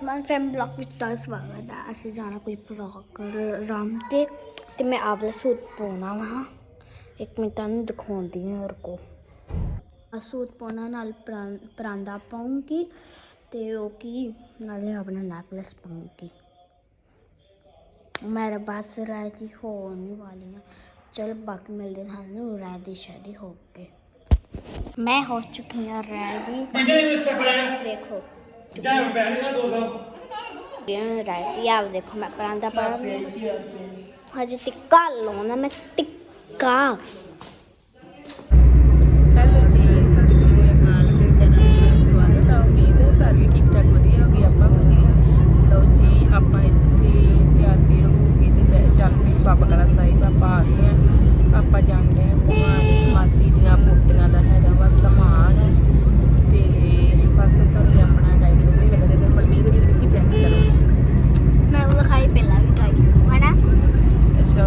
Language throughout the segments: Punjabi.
ਸਮਾਨ ਫੈਮ ਬਲੌਕ ਵਿੱਚ ਦਾ ਸਵਾਗਤ ਹੈ ਅਸੀਂ ਜਾਣਾ ਕੋਈ ਪ੍ਰੋਗਰਾਮ ਤੇ ਤੇ ਮੈਂ ਆਪਦਾ ਸੂਟ ਪਾਉਣਾ ਵਾ। ਇੱਕ ਮਿੰਟ ਤੁਹਾਨੂੰ ਦਿਖਾਉਂਦੀ ਹਾਂ ਰੁਕੋ। ਆ ਸੂਟ ਪਾਉਣਾ ਨਾਲ ਪਰਾਂ- ਪਰਾਂਦਾ ਪਾਉਂਗੀ ਤੇ ਉਹ ਕੀ ਨਾਲੇ ਆਪਣਾ ਨੈਕਲੈਸ ਪਾਉਂਗੀ। ਮੇਰਾ ਬਸ ਰਹਿ ਗਈ ਹੋਣ ਵਾਲੀਆਂ ਚਲ ਬਾਕੀ ਮਿਲਦੇ ਹਾਂ ਨੂੰ ਰਾਇ ਦੀ ਸ਼ਾਦੀ ਹੋ ਕੇ ਮੈਂ ਹੋ ਚੁੱਕੀ ਹਾਂ ਰਾਇ ਦੀ। ਦੇਖੋ। ਜਾਂ ਬੈਠ ਨਾ ਦੋ ਦੋ। ਇਹ ਰਾਇਤੀ ਆਪ ਦੇਖੋ ਮੈਂ ਪਰਾਂਦਾ ਪਾ ਹਜੇ ਟਿੱਕਾ ਲਾਉਣਾ ਮੈਂ ਟਿੱਕਾ। ਹੈਲੋ ਜੀ ਸਤਿ ਸ਼੍ਰੀ ਅਕਾਲ ਜੀ ਚੈਨਲ ਤੇ ਸਵਾਗਤ ਹੈ ਉਮੀਦ ਹੈ ਸਾਰੇ ਠੀਕ ਠਾਕ ਵਧੀਆ ਹੋਗੇ ਆਪਾਂ ਵਧੀਆ। ਲਓ ਜੀ ਆਪਾਂ ਇੱਥੇ ਤਿਆਰ ਤਿਰ ਹੋ ਗਏ ਤੇ ਬੈ- ਚੱਲ ਪਏ ਬਾਬਾ ਕਲਾ ਸਾਹਿਬ ਆਪਾਂ ਆ ਗਏ। ਆਪਾਂ ਜਾਂਦੇ ਹਾਂ ਮਾਸੀ ਦੀਆਂ ਪੋਤੀਆਂ ਦਾ ਹੈਗਾ ਵਾ ਧਮਾਨ ਤੇ ਬਸ ਤੁਹਾਨੂੰ ਆਪਣਾ ਟਾਈਮ ਤੇ ਲੱਗਦੇ ਤੇ ਮਨਮੀਤ ਦੀ ਕੀ ਚੈੱਕ ਕਰੋ ਮੈਂ ਉਹ ਖਾਈ ਪਹਿਲਾਂ ਵੀ ਗਾਈਸ ਹਨਾ ਅੱਛਾ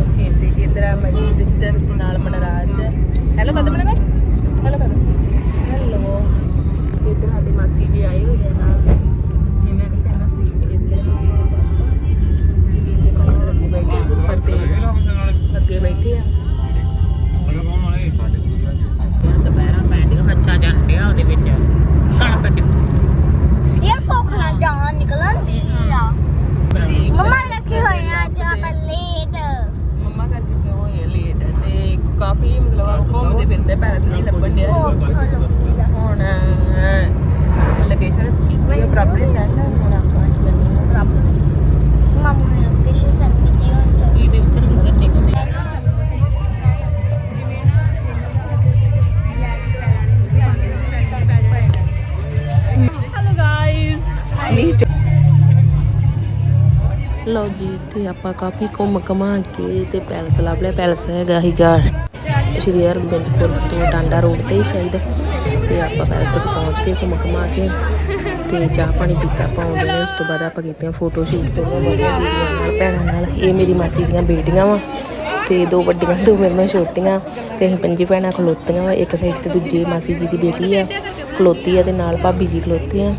ਓਕੇ ਮੇਰੀ ਸਿਸਟਰ ਦੇ ਨਾਲ ਮਨਰਾਜ ਹੈਲੋ ਕਦਮ ਨਗਰ ਹੈਲੋ ਕਦਮ। ਹੈਲੋ ਇਧਰ ਸਾਡੀ ਮਾਸੀ ਜੀ ਆਏ ਹੋਏ ਆ ਨਾਲ। ਇਹਨਾਂ ਨੇ ਕਹਿਣਾ ਸੀ ਕਿ ਇਧਰ। ਇਹਦੇ ਪਾਸੇ ਅੱਗੇ ਬੈਠੇ ਆ, ਅੱਗੇ ਬੈਠੇ ਆ। ਆਪਾਂ ਕਾਫੀ ਘੁੰਮ ਘਮਾ ਕੇ ਤੇ ਪੈਲਸ ਲੱਭ ਲਿਆ। ਪੈਲਸ ਹੈਗਾ ਸੀਗਾ ਸ਼੍ਰੀ ਹਰਗੋਬਿੰਦਪੁਰ ਤੋਂ ਟਾਂਡਾ ਰੋਡ ਤੇ ਹੀ ਸ਼ਾਇਦ। ਤੇ ਆਪਾਂ ਪੈਲਸ ਤੇ ਪਹੁੰਚ ਕੇ ਘੁੰਮ ਘਮਾ ਕੇ ਤੇ ਚਾਹ ਪਾਣੀ ਪੀਤਾ ਆਪਾਂ ਆਉਂਦੇ ਨੇ। ਉਸ ਤੋਂ ਬਾਅਦ ਆਪਾਂ ਕੀਤੀਆਂ ਫੋਟੋ ਸ਼ੂਟ ਤੋਂ ਵਧੀਆ ਦੀਦੀਆਂ ਨਾਲ ਭੈਣਾਂ ਨਾਲ, ਇਹ ਮੇਰੀ ਮਾਸੀ ਦੀਆਂ ਬੇਟੀਆਂ ਵਾ। ਤੇ ਦੋ ਵੱਡੀਆਂ, ਦੋ ਮੇਰੇ ਨਾਲ ਛੋਟੀਆਂ ਤੇ ਅਸੀਂ ਪੰਜੀ ਭੈਣਾਂ ਖਲੋਤੀਆਂ ਵਾ। ਇੱਕ ਸਾਈਡ ਤੇ ਦੂਜੀ ਮਾਸੀ ਜੀ ਦੀ ਬੇਟੀ ਆ, ਖਲੋਤੀ ਆ ਤੇ ਨਾਲ ਭਾਬੀ ਜੀ ਖਲੋਤੇ ਆ।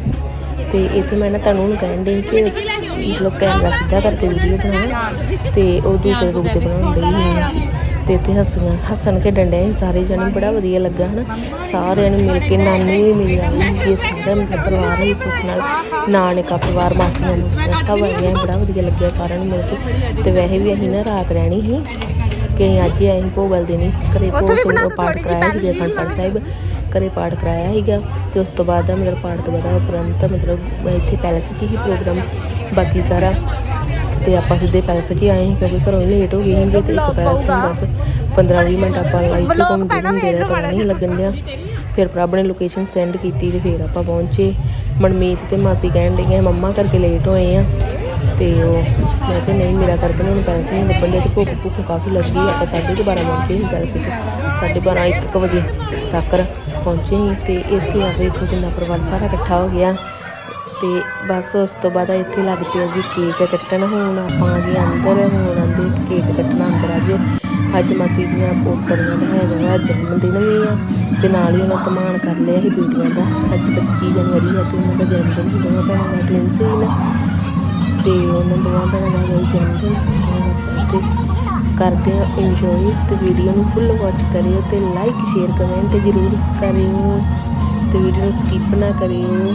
ਤੇ ਇੱਥੇ ਮੈਂ ਨਾ ਤੁਹਾਨੂੰ ਨੂੰ ਕਹਿਣ ਦੇ ਕਿ ਮਤਲਬ ਕੈਮਰਾ ਸਿੱਧਾ ਕਰਕੇ ਵੀਡੀਓ ਬਣਾ ਤੇ ਉਹ ਦੂਸਰੇ ਰੂਪ ਤੇ ਬਣਾਉਣ ਸੀ। ਤੇ ਇੱਥੇ ਹੱਸੀਆਂ ਹੱਸਣ ਡਏ ਸੀ ਸਾਰੇ ਜਣੇ। ਬੜਾ ਵਧੀਆ ਲੱਗਾ ਹਨਾ। ਸਾਰਿਆਂ ਨੂੰ ਮਿਲ ਕੇ ਨਾਨੀ ਵੀ ਮੇਰੀ ਆਈ ਸੀ। ਸਾਰਾ ਮਤਲਬ ਪਰਿਵਾਰ ਹੀ ਸੁੱਖ ਨਾਲ ਨਾਨਕਾ ਪਰਿਵਾਰ ਮਾਸੀਆਂ ਮੁਸੀਆਂ ਸਭ ਆਈਆਂ ਬੜਾ ਵਧੀਆ ਲੱਗਿਆ ਸਾਰਿਆਂ ਨੂੰ ਮਿਲ ਕੇ। ਤੇ ਵੈਸੇ ਵੀ ਅਸੀਂ ਨਾ ਰਾਤ ਰਹਿਣੀ ਸੀ। ਕਿ ਅਸੀਂ ਅੱਜ ਹੀ ਆਏ ਸੀ ਭੋਗਲ ਦੇ ਨਹੀਂ ਘਰੇ ਭੋਗ ਸਿੰਘ ਪਾਠ ਕਰਾਇਆ ਸੀ ਅਖੰਡ ਪਾਠ ਸਾਹਿਬ। ਘਰੇ ਪਾਠ ਕਰਾਇਆ ਸੀਗਾ ਤੇ ਉਸ ਤੋਂ ਬਾਅਦ ਮਤਲਬ ਪਾਠ ਤੋਂ ਬਾਅਦ ਉਪਰੰਤ ਮਤਲਬ ਇੱਥੇ ਪੈਲਸ 'ਚ ਹੀ ਪ੍ਰੋਗਰਾਮ ਬਾਕੀ ਸਾਰਾ ਤੇ ਆਪਾਂ ਸਿੱਧੇ ਪੈਲਸ 'ਚ ਆਏ ਸੀ ਕਿਉਂਕਿ ਘਰੋਂ ਲੇਟ ਹੋ ਗਏ ਸੀਗੇ ਤੇ ਇੱਕ ਪੈਲਸ ਨੂੰ ਬਸ 15-20 ਮਿੰਟ ਆਪਾਂ ਇੱਥੇ ਘੁੰਮਦੇ ਘੁੰਮਦੇ ਰਹੇ ਪਤਾ ਨਹੀਂ ਲੱਗਣ ਡਿਆ। ਫਿਰ ਪ੍ਰਭ ਨੇ ਲੋਕੇਸ਼ਨ ਸੈਂਡ ਕੀਤੀ ਤੇ ਫਿਰ ਆਪਾਂ ਪਹੁੰਚੇ। ਮਨਮੀਤ ਤੇ ਮਾਸੀ ਕਹਿਣ ਡਈਆਂ ਮੰਮਾ ਕਰਕੇ ਲੇਟ ਹੋਏ ਆ। ਤੇ ਉਹ ਮੈਂ ਕਿਹਾ ਨਹੀਂ ਮੇਰਾ ਕਰਕੇ ਮੈਨੂੰ ਪੈਲਸ ਨਹੀਂ ਲੱਭਣ ਡਿਆ ਤੇ ਭੁੱਖ ਭੁੱਖ ਕਾਫੀ ਲੱਗੀ ਆਪਾਂ ਸਾਢੇ ਕੁ ਬਾਰਾਂ ਪਹੁੰਚੇ ਸੀ ਪੈਲਸ 'ਚ ਸਾਢੇ ਬਾਰਾਂ ਇੱਕ ਕੁ ਵਜੇ ਤੱਕ। ਪਹੁੰਚੇ ਸੀ ਤੇ ਇੱਥੇ ਆ ਵੇਖੋ ਕਿੰਨਾ ਪਰਿਵਾਰ ਸਾਰਾ ਇਕੱਠਾ ਹੋ ਗਿਆ। ਤੇ ਬਸ ਉਸ ਤੋਂ ਬਾਅਦ ਇੱਥੇ ਲੱਗ ਪਿਆ ਜੀ ਕੇਕ ਕੱਟਣ। ਹੁਣ ਆਪਾਂ ਆ ਗਏ ਅੰਦਰ, ਹੁਣ ਆਂਦੇ ਕੇਕ ਕੱਟਣਾ ਅੰਦਰ ਅੱਜ। ਅੱਜ ਮਾਸੀ ਦੀਆਂ ਪੋਤਰੀਆਂ ਦਾ ਹੈਗਾ ਵਾ ਜਨਮ ਦਿਨ ਵੀ ਆ ਤੇ ਨਾਲ ਹੀ ਉਹਨਾਂ ਧਮਾਨ ਕਰ ਲਿਆ ਸੀ ਬੇਟੀਆਂ ਦਾ। ਅੱਜ 25 ਜਨਵਰੀ ਆ ਤੇ ਉਹਨਾਂ ਦਾ ਜਨਮ ਦਿਨ ਸੀ, ਦੋਵਾਂ ਭੈਣਾਂ ਦਾ ਟਵਿੰਸ ਸੀ ਨਾ ਤੇ ਉਹਨਾਂ ਦੋਵਾਂ ਭੈਣਾਂ ਦਾ ਜਨਮ ਦਿਨ ਤੇ ਕਰਦੇ ਆ ਇੰਜੋਏ ਤੇ ਵੀਡੀਓ ਨੂੰ ਫੁੱਲ ਵਾਚ ਕਰਿਓ ਤੇ ਲਾਈਕ ਸ਼ੇਅਰ ਕਮੈਂਟ ਜ਼ਰੂਰ ਕਰਿਓ ਤੇ ਵੀਡੀਓ ਨੂੰ ਸਕਿਪ ਨਾ ਕਰਿਓ।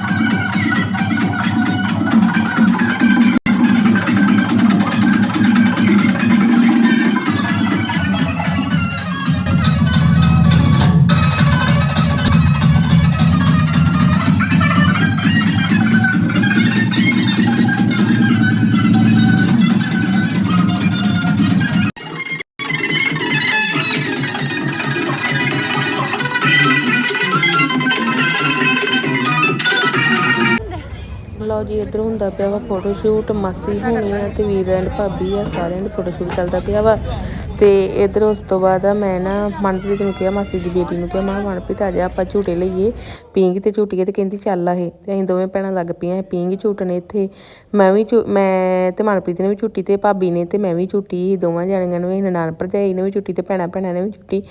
ਹੁੰਦਾ ਪਿਆ ਵਾ ਫੋਟੋ ਸ਼ੂਟ ਮਾਸੀ ਹੋਣੀ ਆ ਤੇ ਵੀਰ ਐਂਡ ਭਾਬੀ ਆ, ਸਾਰਿਆਂ ਦਾ ਫੋਟੋ ਸ਼ੂਟ ਚੱਲਦਾ ਪਿਆ ਵਾ। ਤੇ ਇੱਧਰ ਉਸ ਤੋਂ ਬਾਅਦ ਮੈਂ ਨਾ ਮਨਪ੍ਰੀਤ ਨੂੰ ਕਿਹਾ, ਮਾਸੀ ਦੀ ਬੇਟੀ ਨੂੰ ਕਿਹਾ, ਮਾਂ ਮਨਪ੍ਰੀਤ, ਆ ਜਾ, ਆਪਾਂ ਝੂਟੇ ਲਈਏ। ਪੀਂਘ ਤੇ ਝੂਟੀਏ ਤੇ ਕਹਿੰਦੀ, ਚੱਲ ਆ ਇਹ। ਤੇ ਅਸੀਂ ਦੋਵੇਂ ਭੈਣਾਂ ਲੱਗ ਪਈਆਂ ਪੀਂਗ ਝੂਟਣੇ ਇੱਥੇ। ਮੈਂ ਵੀ ਝੂ- ਮੈਂ ਤੇ ਮਨਪ੍ਰੀਤ ਨੇ ਵੀ ਝੂਟੀ ਤੇ ਭਾਬੀ ਨੇ ਤੇ ਮੈਂ ਵੀ ਝੂਟੀ। ਸੀ ਦੋਵਾਂ ਜਣੀਆਂ ਨੇ ਵੀ ਨਨਾਣ ਭਰਜਾਈ ਨੇ ਵੀ ਝੂਟੀ ਤੇ ਭੈਣਾਂ ਭੈਣਾਂ ਨੇ ਵੀ ਝੂਟੀ।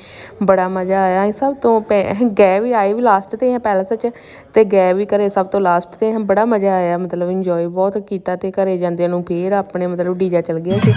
ਬੜਾ ਮਜ਼ਾ ਆਇਆ। ਅਸੀਂ ਸਭ ਤੋਂ ਪੈ- ਗਏ ਵੀ, ਆਏ ਵੀ ਲਾਸਟ ਤੇ ਹਾਂ ਪੈਲਸ 'ਚ ਤੇ ਗਏ ਵੀ ਘਰੇ ਸਭ ਤੋਂ ਲਾਸਟ ਤੇ ਹਾਂ। ਬੜਾ ਮਜ਼ਾ ਆਇਆ, ਮਤਲਬ ਇੰਜੋਏ ਬਹੁਤ ਕੀਤਾ ਤੇ ਘਰੇ ਜਾਂਦਿਆਂ ਨੂੰ ਫੇਰ ਆਪਣੇ ਮਤਲਬ ਡੀਜਾ ਚੱਲ ਗਿਆ ਸੀ।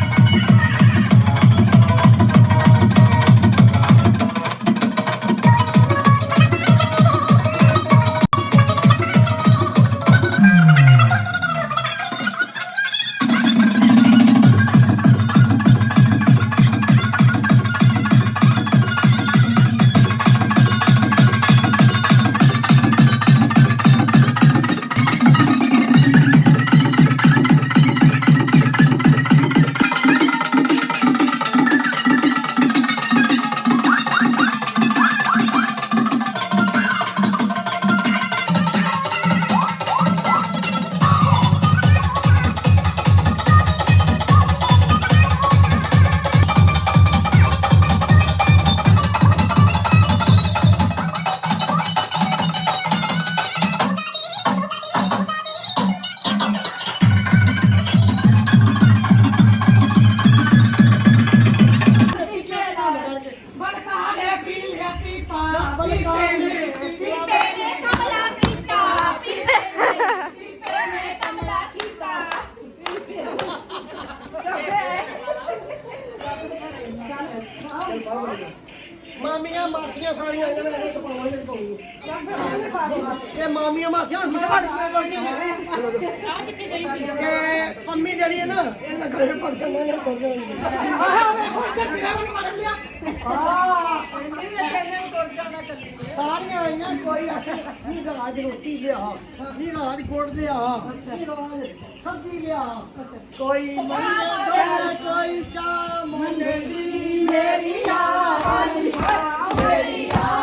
ਤੇ ਪੰਮੀ ਜਿਹੜੀ ਹੈ ਨਾ, ਇਹ ਨਗਲੇ ਪੜ ਜਾਂਦੇ ਨੇ ਤੁਰ ਸਾਰੀਆਂ ਆਈਆਂ, ਕੋਈ ਆਖੇ, ਨੀ ਰਾਜ ਰੋਟੀ ਲਿਆ, ਨੀ ਰਾਜ ਗੁੜ ਲਿਆ, ਨੀ ਰਾਜ ਸਬਜ਼ੀ ਲਿਆ। ਕੋਈ ਮੰਨੇ ਦੋਨੇ ਕੋਈ ਚਾਹ ਮੰਨਦੀ, ਮੇਰੀ ਯਾਰੀ ਮੇਰੀ ਯਾਰੀ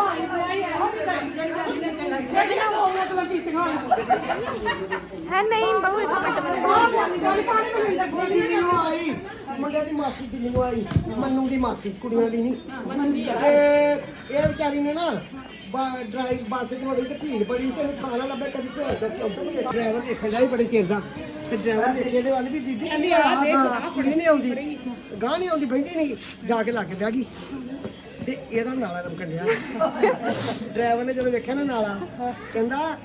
ਕੇ ਹੈ ਨਹੀਂ ਬਹੁ ਇੱਕ ਮਿੰਟ ਨੂੰ ਆਈ ਮੁੰਡੇ ਦੀ ਮਾਸੀ ਦਿੱਲੀ ਨੂੰ ਆਈ ਮੰਨੂ ਦੀ ਮਾਸੀ ਕੁੜੀਆਂ ਦੀ ਨਹੀਂ ਤੇ ਇਹ ਵਿਚਾਰੀ ਨੇ ਨਾ ਡਰਾਈਵ ਬੱਸ ਚ ਬੜੀ ਤੇ ਭੀੜ ਬੜੀ ਤੇ ਖਾਣਾ ਲੱਭੇ ਕਦੀ ਦੇ ਕੇ ਉੱਧਰ ਡਰਾਈਵਰ ਦੇਖਣ ਜਾਈ ਬੜੇ ਚਿਰ ਦਾ। ਤੇ ਡਰਾਈਵਰ ਦੇਖੇ ਵੱਲ ਵੀ ਦੀਦੀ ਕਹਿੰਦੀ ਆ ਕੁੜੀ ਨਹੀਂ ਆਉਂਦੀ ਗਾਂ ਨਹੀਂ ਆਉਂਦੀ ਬੈਠੀ ਨਹੀਂ ਜਾ ਕੇ ਲੱਗ ਬਹਿ ਗਈ। ਤੇ ਇਹਦਾ ਨਾਲਾ ਲਮਕਣ ਡਿਆ ਡਰਾਈਵਰ ਨੇ ਜਦੋਂ ਵੇਖਿਆ ਨਾ ਨਾਲਾ, ਕਹਿੰਦਾ,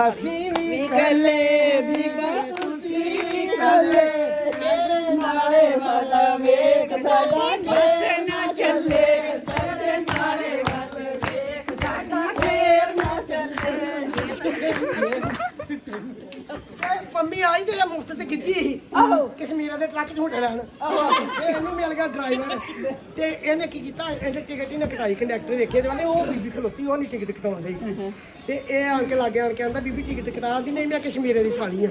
ਅਸੀਂ ਵੀ ਕੱਲੇ ਦੀ ਤੁਸੀਂ ਵੀ ਕੱਲੇ ਮੇਰੇ ਨਾਲੇ ਵਾਲਾ ਵੇਖ ਸਾਡਾ ਕਿਸੇ ਪੰਮੀ ਆਈ ਤੇ ਮੁਫਤ ਤੇ ਖਿੱਚੀ ਸੀ ਆਹੋ। ਕਸ਼ਮੀਰ ਦੇ ਟਰੱਕ ਝੂਟੇ ਲੈਣ ਤੇ ਇਹਨੂੰ ਮਿਲ ਗਿਆ ਡਰਾਈਵਰ। ਤੇ ਇਹਨੇ ਕੀ ਕੀਤਾ? ਇਹਨੇ ਟਿਕਟ ਹੀ ਨਾ ਕਟਾਈ ਕੰਡਕਟਰ ਵੇਖੇ ਤੇ ਵਾਲੇ ਉਹ ਬੀਬੀ ਖਲੋਤੀ ਉਹ ਨਹੀਂ ਟਿਕਟ ਕਟਾਉਣ ਲਈ ਤੇ ਇਹ ਆਣ ਕੇ ਲਾਗੇ ਆਣ ਕੇ ਆਂਦਾ ਬੀਬੀ ਟਿਕਟ ਕਟਾ ਦੀ ਨਹੀਂ ਮੈਂ ਕਸ਼ਮੀਰੇ ਦੀ ਸਾਲੀ ਆ।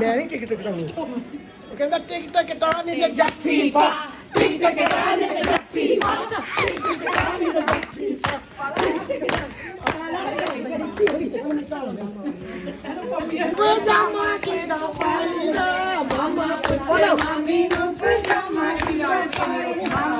ਮੈਂ ਨਹੀਂ ਟਿਕਟ ਕਟਾਉਣੀ। ਉਹ ਕਹਿੰਦਾ ਟਿਕਟ ਕਟਾ ਨਹੀਂ ਤੇ ਜੱਫੀ ਪਾ। ਟਿਕਟ ਕਟਾ ਨਹੀਂ ਤੇ ਜੱਫੀ ਪਾ। ਟਿਕਟ ਕਟਾ ਨਹੀਂ ਤੇ ਜੱਫੀ ਵੇ ਜਾਮਾ ਕਿਦਾ ਪਾਈਦਾ ਮਾਮਾ ਬੋਲੋ ਮਾਮੀ ਨੂੰ ਪਜਾਮਾ ਕਿਦਾ ਪਾਈਦਾ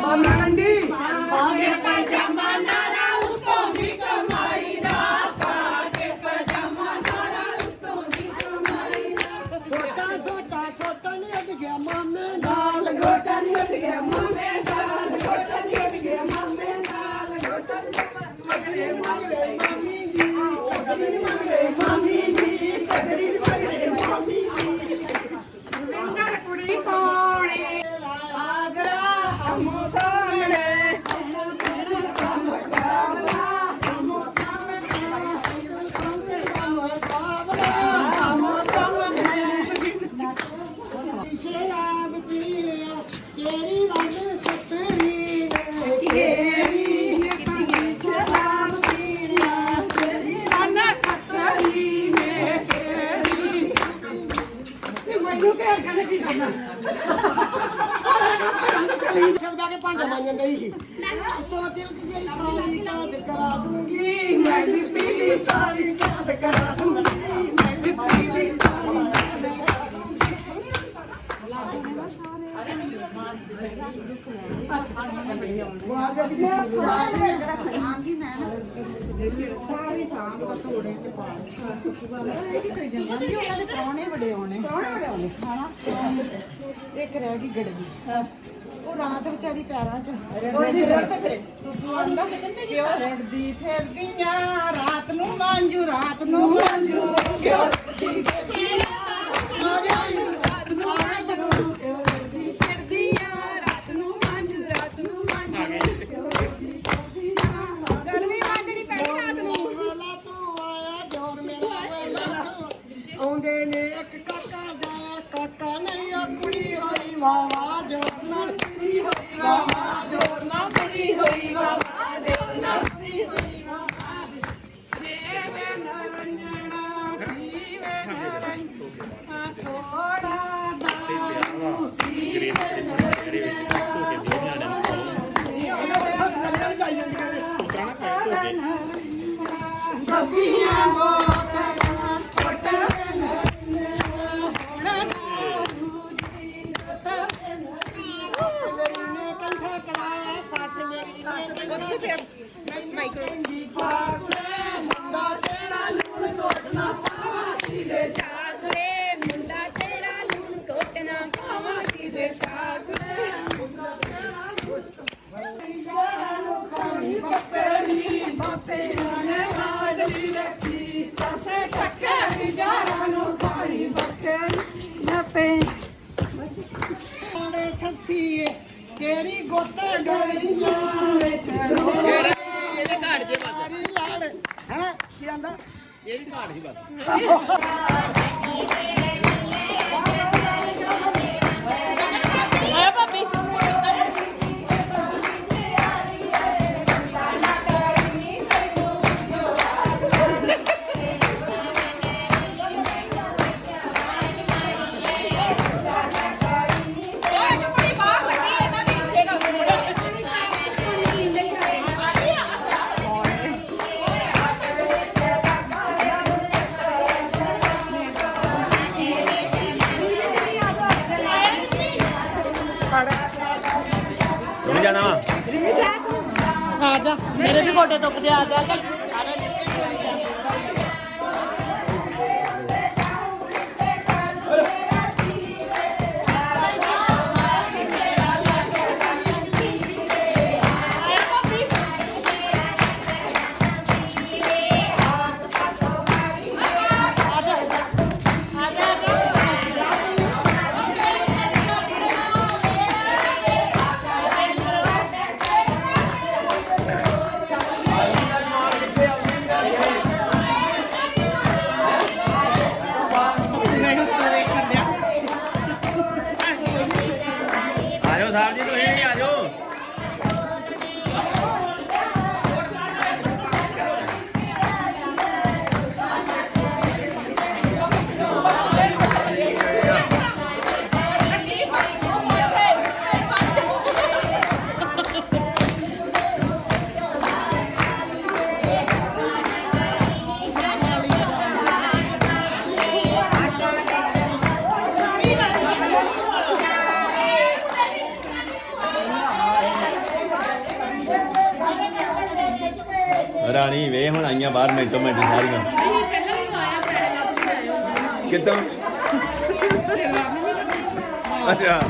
ਮਾਂਜਣ ਗਈ। ਤੋ ਦਿਲ ਕੀ ਗਈ ਕਾਲੀ ਕਾਦ ਕਰਾ ਦੂੰਗੀ। ਮੈਂ ਵੀ ਪੀਲੀ ਸਾਰੀ ਕਾਦ ਕਰਾ ਦੂੰਗੀ। ਮੈਂ ਵੀ ਪੀਲੀ ਸਾਰੀ ਕਾਦ ਕਰਾ ਸਾਰੇ ਸ਼ਾਮ ਦਾ ਤੋੜੇ ਚ ਪਾ ਇਹ ਕੀ ਕਰੀ ਜਾਂਦੇ? ਨੇ ਉਹਨਾਂ ਦੇ ਪ੍ਰਾਹੁਣੇ ਬੜੇ ਆਉਣੇ। ਪ੍ਰਾਹੁਣੇ ਬੜੇ ਆਉਣੇ। ਹਨਾ ਇੱਕ ਰਹਿ ਗਈ ਗੜਵੀ। ਉਹ ਰਾਤ ਵਿਚਾਰੀ ਪੈਰਾਂ 'ਚ ਰੜਦੀ ਰੜਦੇ ਫਿਰੇ ਆਂਦਾ ਕਿਉਂ ਰੜਦੀ ਫਿਰਦੀ ਆ ਰਾਤ ਨੂੰ ਮਾਂਜੂ ਰਾਤ ਨੂੰ ਮਾਂਜੂ। ਕਿਉਂ? ਰੜਦੀ ਫਿਰਦੀ ਆ? ਰਾਤ ਨੂੰ ਮਾਂਜੂ mi amor. ਸੱਸੀ ਕਿਹੜੀ ਗੁੱਤ ਡਲੀਆਂ ਵਿੱਚ ਰੋੜੇ ਇਹਦੇ ਘਾਟ ਜੇ ਬਸ ਲੜ ਹੈ? ਕੀ ਆਂਦਾ? ਇਹਦੀ ਘਾਟ ਹੀ ਬਸ ਤੂੰ ਜਾਣਾ ਵਾ ਆ ਜਾ ਮੇਰੇ ਵੀ ਗੋਡੇ ਦੁਖਦੇ ਆ ਜਾ। Saat. ਵੇ ਹੁਣ ਆਈਆਂ ਬਾਹਰ ਮਿੰਟੋ ਮਿੰਟ ਸਾਰੀਆਂ। ਕਿੱਦਾਂ? ਅੱਛਾ।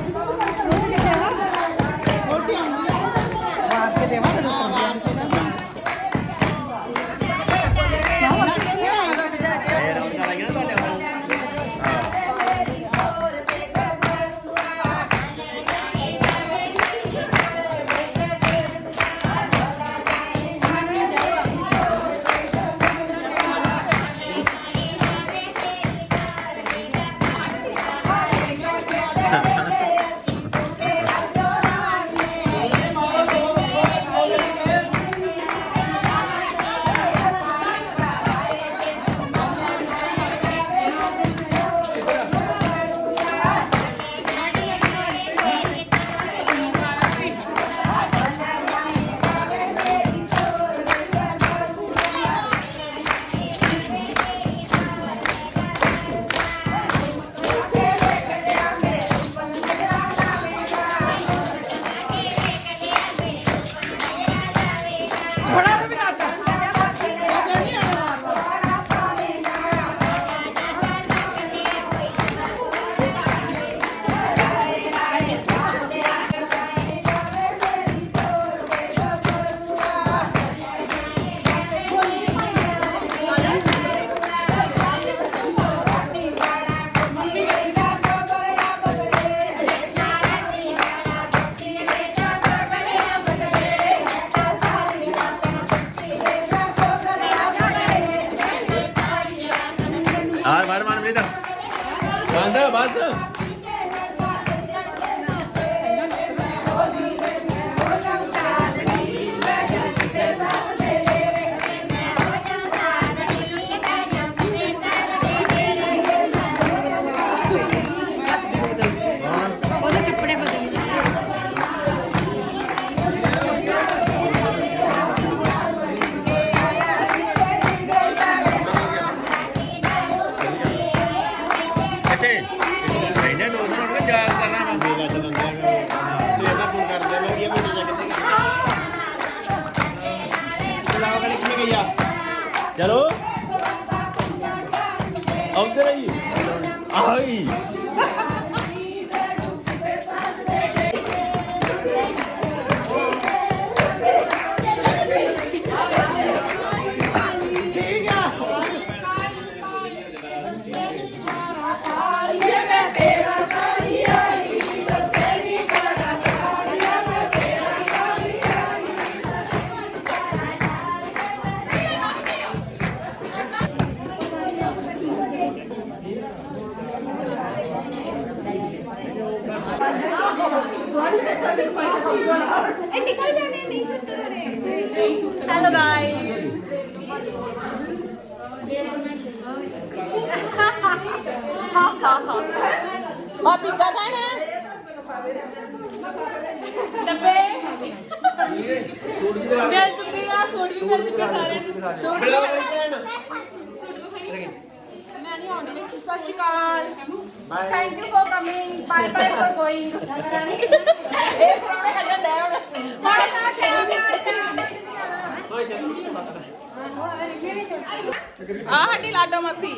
हेलो गाइस हाँ हाँ हाँ? और मिल चुकी है सूट मिल चुके सारे। सूट मैं नहीं आऊँगी सत श्रीकाल thank you for coming bye bye for going ਇਹ ਪੁਰਾਣੇ ਕੱਢਣ ਦੇ ਹੁਣ ਹੁਣ। ਨਾ ਆ ਸਾਡੀ ਲਾਡੋ ਮਸੀ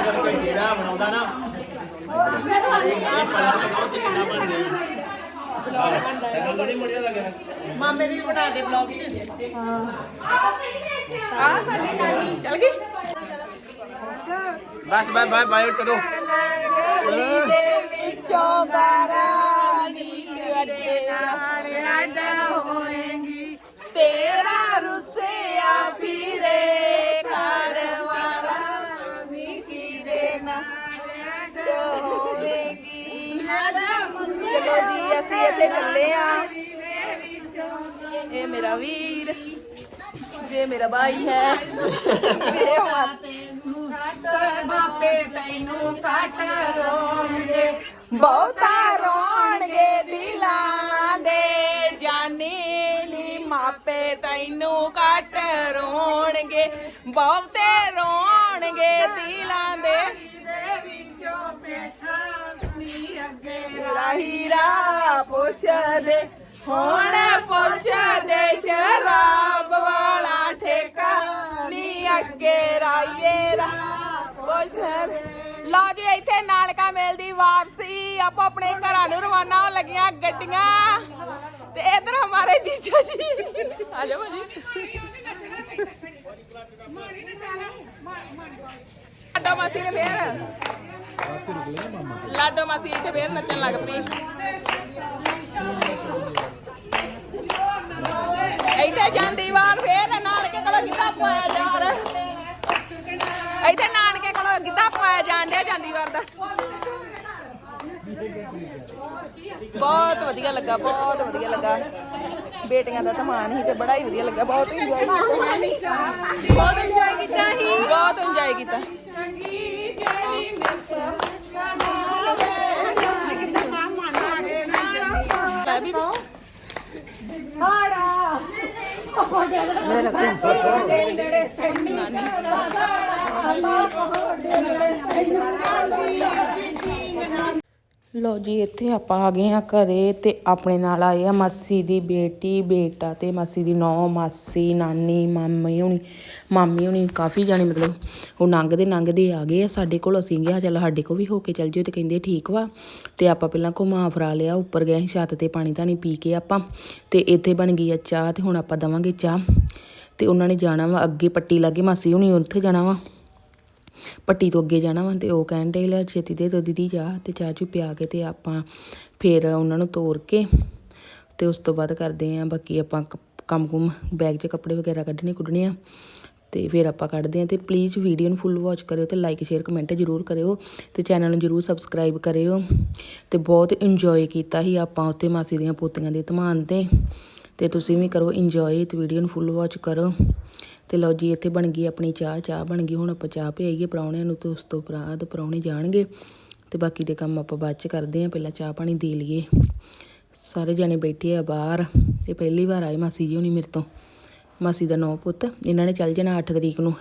ਕਰਕੇ ਜਿਹੜਾ ਬਣਾਉਂਦਾ ਨਾ ਇਹ ਪਤਾ ਨਹੀਂ ਬਹੁਤ ਕਿੰਨਾ ਬਣ ਗਈ ਹਾਂ ਥੋੜੀ ਮੁੜਿਆ ਲੱਗਾ ਮਾਮੇ ਦੀ ਬਣਾ ਦੇ ਬਲੌਗ ਚ। ਆ ਸਾਡੀ ਨਾਨੀ। ਚਲ ਗਈ। ਬਸ ਬਾਏ ਬਾਏ ਬਾਏ ਕਰੋ। ਦੇ ਵਿੱਚੋਂ ਨੀਂਦ ਅੱਡੇ ਨਾਲ ਅੱਡ ਹੋਏਗੀ ਤੇਰਾ ਰੁੱਸਿਆ ਫਿਰੇ ਕਾਰਵਾਲਾ ਨੀ ਨਾ ਹੋਵੇਗੀ ਚਲੋ ਜੀ ਅਸੀਂ ਇੱਥੇ ਚੱਲੇ ਆ ਇਹ ਮੇਰਾ ਵੀਰ ਜੇ ਮੇਰਾ ਭਾਈ ਹੈ। ਜੇ ਬਾਪੇ ਤੈਨੂੰ ਕੱਟ ਰੋਣਗੇ। ਬਹੁਤਾ ਰੋਣਗੇ ਦਿਲਾਂ ਦੇ। ਜਾਨੇ ਨੀ ਮਾਪੇ ਤੈਨੂੰ ਕੱਟ ਰੋਣਗੇ। ਬਹੁਤੇ ਰੋਣਗੇ ਦਿਲਾਂ ਦੇ। ਹੀਰਾ ਹੀਰਾ ਪੁੱਛਦੇ, ਹੁਣ ਪੁੱਛਦੇ ਸ਼ਰਾਬ ਵਾਲਾ ਠੇਕਾ। ਨੀ ਅੱਗੇ ਰਾਈਏ ਰਾ ਪੁੱਛ ਲਓ ਜੀ, ਇੱਥੇ ਨਾਨਕਾ ਮੇਲ ਵਾਪਸੀ। ਆਪੋ ਆਪਣੇ ਘਰਾਂ ਨੂੰ ਰਵਾਨਾ ਹੋਣ ਲੱਗੀਆਂ ਗੱਡੀਆਂ। ਤੇ ਇਧਰ ਹਮਾਰੇ ਜੀਜਾ ਜੀ। ਆ ਜਾਓ ਜੀ ਲਾਡੋ ਮਾਸੀ ਨੇ ਫੇਰ। ਲਾਡੋ ਮਾਸੀ ਇੱਥੇ ਫੇਰ ਨੱਚਣ ਲੱਗ ਪਈ। ਇੱਥੇ ਜਾਂਦੀ ਵਾਰ ਫੇਰ ਨਾਨਕੇ ਕੋਲ ਗਿੱਧਾ ਪਾਇਆ ਯਾਰ। ਇੱਥੇ ਨਾਨਕੇ ਕੋਲ ਗਿੱਧਾ ਪਾਇਆ ਡਿਆ ਜਾਂਦੀ ਵਾਰ ਦਾ। ਬਹੁਤ ਵਧੀਆ ਲੱਗਾ ਬਹੁਤ ਵਧੀਆ ਲੱਗਾ। ਬੇਟੀਆਂ ਦਾ ਧਮਾਨ ਸੀ ਤੇ ਬੜਾ ਹੀ ਵਧੀਆ ਲੱਗਾ ਬਹੁਤ ਇੰਜੋਏ ਕੀਤਾ। ਬਹੁਤ ਇੰਜੋਏ ਕੀਤਾ ਹੀ ਬਹੁਤ ਇੰਜੋਏ ਕੀਤਾ। ਵੀ ਲੋ ਜੀ, ਇੱਥੇ ਆਪਾਂ ਆ ਗਏ ਆ ਘਰੇ ਤੇ ਆਪਣੇ ਨਾਲ ਆਏ ਆ ਮਾਸੀ ਦੀ ਬੇਟੀ, ਬੇਟਾ ਤੇ ਮਾਸੀ ਦੀ ਨੌ, ਮਾਸੀ, ਨਾਨੀ, ਮਾਮੀ ਹੁਣੀ। ਮਾਮੀ ਹੁਣੀ ਕਾਫੀ ਜਾਣੇ ਮਤਲਬ ਉਹ ਲੰਘਦੇ ਲੰਘਦੇ ਆ ਗਏ ਆ। ਸਾਡੇ ਕੋਲ ਅਸੀਂ ਗਿਆ ਚੱਲ ਸਾਡੇ ਕੋਲ ਵੀ ਹੋ ਕੇ ਚੱਲ ਜਿਓ ਤੇ ਕਹਿੰਦੇ ਠੀਕ ਵਾ। ਤੇ ਆਪਾਂ ਪਹਿਲਾਂ ਘੁਮਾ ਫਰਾ ਲਿਆ, ਉੱਪਰ ਗਏ ਛੱਤ ਤੇ ਪਾਣੀ ਧਾਣੀ ਪੀ ਕੇ ਆਪਾਂ। ਤੇ ਇੱਥੇ ਬਣ ਗਈ ਆ ਚਾਹ ਤੇ ਹੁਣ ਆਪਾਂ ਦਵਾਂਗੇ ਚਾਹ। ਤੇ ਉਹਨਾਂ ਨੇ ਜਾਣਾ ਵਾ, ਅੱਗੇ ਪੱਟੀ ਲਾਗੇ ਮਾਸੀ ਹੁਣੀ ਉੱਥੇ ਜਾਣਾ ਵਾ। ਪੱਟੀ ਤੋਂ ਅੱਗੇ ਜਾਣਾ ਵਾ ਤੇ ਉਹ ਕਹਿਣ ਡੇ ਲੈ ਛੇਤੀ ਦੇ ਦੋ ਦੀਦੀ ਚਾਹ ਤੇ ਚਾਹ ਚੂ ਪਿਆ ਕੇ ਤੇ ਆਪਾਂ ਫਿਰ ਉਹਨਾਂ ਨੂੰ ਤੋਰ ਕੇ ਤੇ ਉਸ ਤੋਂ ਬਾਅਦ ਕਰਦੇ ਆ ਬਾਕੀ ਆਪਾਂ ਕੰਮ ਕੁਮ ਬੈਗ 'ਚ ਕੱਪੜੇ ਵਗੈਰਾ ਕੱਢਣੇ ਕੁੱਢਣੇ ਆ ਤੇ ਫਿਰ ਆਪਾਂ ਕੱਢਦੇ ਆ ਤੇ ਪਲੀਜ਼ ਵੀਡੀਓ ਨੂੰ ਫੁੱਲ ਵਾਚ ਕਰਿਓ ਤੇ ਲਾਈਕ ਸ਼ੇਅਰ ਕਮੈਂਟ ਜ਼ਰੂਰ ਕਰਿਓ ਤੇ ਚੈਨਲ ਨੂੰ ਜ਼ਰੂਰ ਸਬਸਕ੍ਰਾਈਬ ਕਰਿਓ ਤੇ ਬਹੁਤ ਇੰਜੋਏ ਕੀਤਾ ਸੀ ਆਪਾਂ ਉੱਥੇ ਮਾਸੀ ਦੀਆਂ ਪੋਤੀਆਂ ਦੇ ਧਮਾਨ ਤੇ ਤੇ ਤੁਸੀਂ ਵੀ ਕਰੋ ਇੰਜੋਏ ਤੇ ਵੀਡੀਓ ਨੂੰ ਫੁੱਲ ਵਾਚ ਕਰੋ ਤੇ ਲਓ ਜੀ, ਇੱਥੇ ਬਣ ਗਈ ਆਪਣੀ ਚਾਹ ਚਾਹ ਬਣ ਗਈ। ਹੁਣ ਆਪਾਂ ਚਾਹ ਪਿਆਈਏ ਪਰੌਣਿਆਂ ਨੂੰ ਤੇ ਉਸ ਤੋਂ ਬਾਅਦ ਪਰੌਣੇ ਜਾਣਗੇ ਤੇ ਬਾਕੀ ਦੇ ਕੰਮ ਆਪਾਂ ਬਾਅਦ ਚ ਕਰਦੇ ਆਂ ਪਹਿਲਾਂ ਚਾਹ ਪਾਣੀ ਦੇ ਲਈਏ। ਸਾਰੇ ਜਣੇ ਬੈਠੇ ਆ ਬਾਹਰ ਇਹ ਪਹਿਲੀ ਵਾਰ ਆਏ ਮਾਸੀ ਜੀ ਹੁਣੀ ਮੇਰੇ ਤੋਂ। ਮਾਸੀ ਦਾ ਨੌ ਪੁੱਤ, ਇਹਨਾਂ ਨੇ ਚੱਲ ਜਾਣਾ 8 ਤਰੀਕ ਨੂੰ।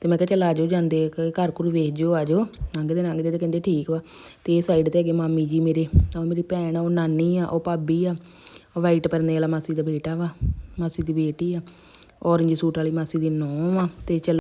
ਤੇ ਮੈਂ ਕਿਹਾ ਚੱਲ ਆ ਜਾਓ ਜਾਂਦੇ ਘਰ ਘਰ ਵੇਖ ਜਿਓ ਆ ਜਾਓ ਲੰਘਦੇ ਲੰਘਦੇ ਤੇ ਕਹਿੰਦੇ ਠੀਕ ਵਾ। ਤੇ ਇਹ ਸਾਈਡ ਤੇ ਹੈਗੇ ਮਾਮੀ ਜੀ ਮੇਰੇ। ਉਹ ਮੇਰੀ ਭੈਣ ਆ, ਉਹ ਨਾਨੀ ਆ, ਉਹ ਭਾਬੀ ਆ। ਉਹ ਵਾਈਟ ਪਰਨੇ ਵਾਲਾ ਮਾਸੀ ਦਾ ਬੇਟਾ ਵਾ। ਮਾਸੀ ਦੀ ਬੇਟੀ ਆ। ਔਰੰਜ ਸੂਟ ਵਾਲੀ ਮਾਸੀ ਦੀ ਨੂੰਹ ਆ ਤੇ ਚੱਲ